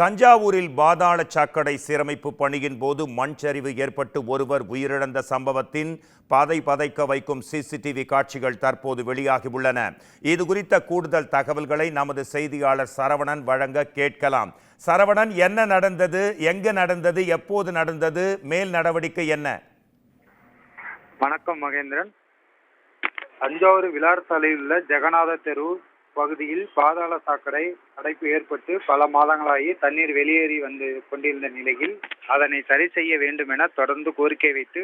தஞ்சாவூரில் பாதாள சாக்கடை சீரமைப்பு பணியின் போது மண் சரிவு ஏற்பட்டு ஒருவர் உயிரிழந்த சம்பவத்தின் பாதை பதைக்க வைக்கும் சிசிடிவி காட்சிகள் தற்போது வெளியாகியுள்ளன. இது குறித்த கூடுதல் தகவல்களை நமது செய்தியாளர் சரவணன் வழங்க கேட்கலாம். சரவணன் என்ன நடந்தது? எங்கு நடந்தது? எப்போது நடந்தது? மேல் நடவடிக்கை என்ன? வணக்கம் மகேந்திரன். தஞ்சாவூர் விழார் சாலையில் உள்ள ஜெகநாத தெரு பகுதியில் பாதாள சாக்கடை அடைப்பு ஏற்பட்டு பல மாதங்களாகி தண்ணீர் வெளியேறி வந்து கொண்டிருந்த நிலையில் அதனை சரி செய்ய வேண்டும் என தொடர்ந்து கோரிக்கை வைத்து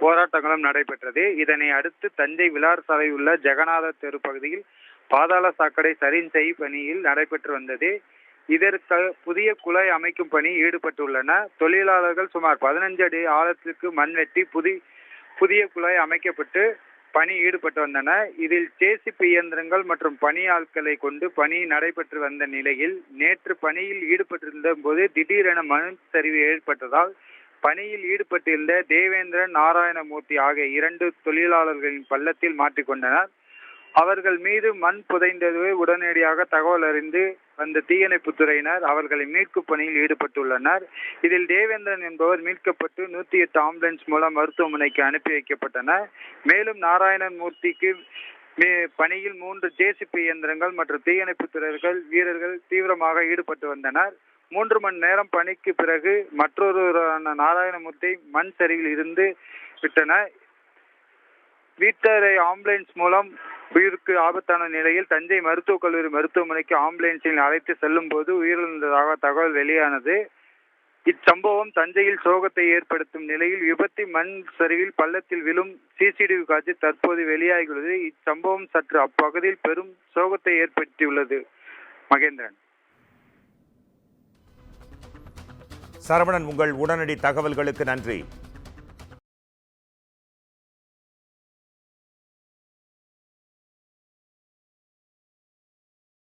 போராட்டங்களும் நடைபெற்றது. இதனை அடுத்து தஞ்சை விழார் சாலையில் உள்ள ஜெகநாத தெரு பகுதியில் பாதாள சாக்கடை சரி செய் பணியில் நடைபெற்று வந்தது. இதற்கு புதிய குழாய் அமைக்கும் பணி ஈடுபட்டுள்ளன. தொழிலாளர்கள் சுமார் பதினஞ்சு அடி ஆழத்திற்கு மண் வெட்டி புதி புதிய குழாய் அமைக்கப்பட்டு பணி ஈடுபட்டு வந்தன. இதில் ஜேசிபி இயந்திரங்கள் மற்றும் பணி ஆட்களை கொண்டு பணி நடைபெற்று வந்த நிலையில் நேற்று பணியில் ஈடுபட்டிருந்த போது திடீரென மண் சரிவு ஏற்பட்டதால் பணியில் ஈடுபட்டிருந்த தேவேந்திரன் நாராயணமூர்த்தி ஆகிய இரண்டு தொழிலாளர்களின் பள்ளத்தில் மாட்டிக்கொண்டனர். அவர்கள் மீது மண் புதைந்தது உடனடியாக தகவல் அறிந்து வந்த தீயணைப்புத்துறையினர் அவர்களை மீட்கும் பணியில் ஈடுபட்டுள்ளனர். இதில் தேவேந்திரன் என்பவர் மீட்கப்பட்டு நூத்தி எட்டு ஆம்புலன்ஸ் மூலம் மருத்துவமனைக்கு அனுப்பி வைக்கப்பட்டனர். மேலும் நாராயணன் மூர்த்திக்கு பணியில் மூன்று ஜேசிபி இயந்திரங்கள் மற்றும் தீயணைப்பு துறையர்கள் வீரர்கள் தீவிரமாக ஈடுபட்டு வந்தனர். மூன்று மணி நேரம் பணிக்கு பிறகு மற்றொருவரான நாராயணமூர்த்தி மண் சரிவில் இருந்து விட்டனர். வீட்டரை ஆம்புலன்ஸ் மூலம் உயிருக்கு ஆபத்தான நிலையில் தஞ்சை மருத்துவக் கல்லூரி மருத்துவமனைக்கு ஆம்புலன்ஸில் அழைத்து செல்லும் போது உயிரிழந்ததாக தகவல் வெளியானது. இச்சம்பவம் தஞ்சையில் சோகத்தை ஏற்படுத்தும் நிலையில் விபத்து மண் சரிவில் பள்ளத்தில் விழும் சிசிடிவி காட்சி தற்போது வெளியாகியுள்ளது. இச்சம்பவம் சற்று அப்பகுதியில் பெரும் சோகத்தை ஏற்படுத்தியுள்ளது. மகேந்திரன். சரவணன் உங்கள் உடனடி தகவல்களுக்கு நன்றி.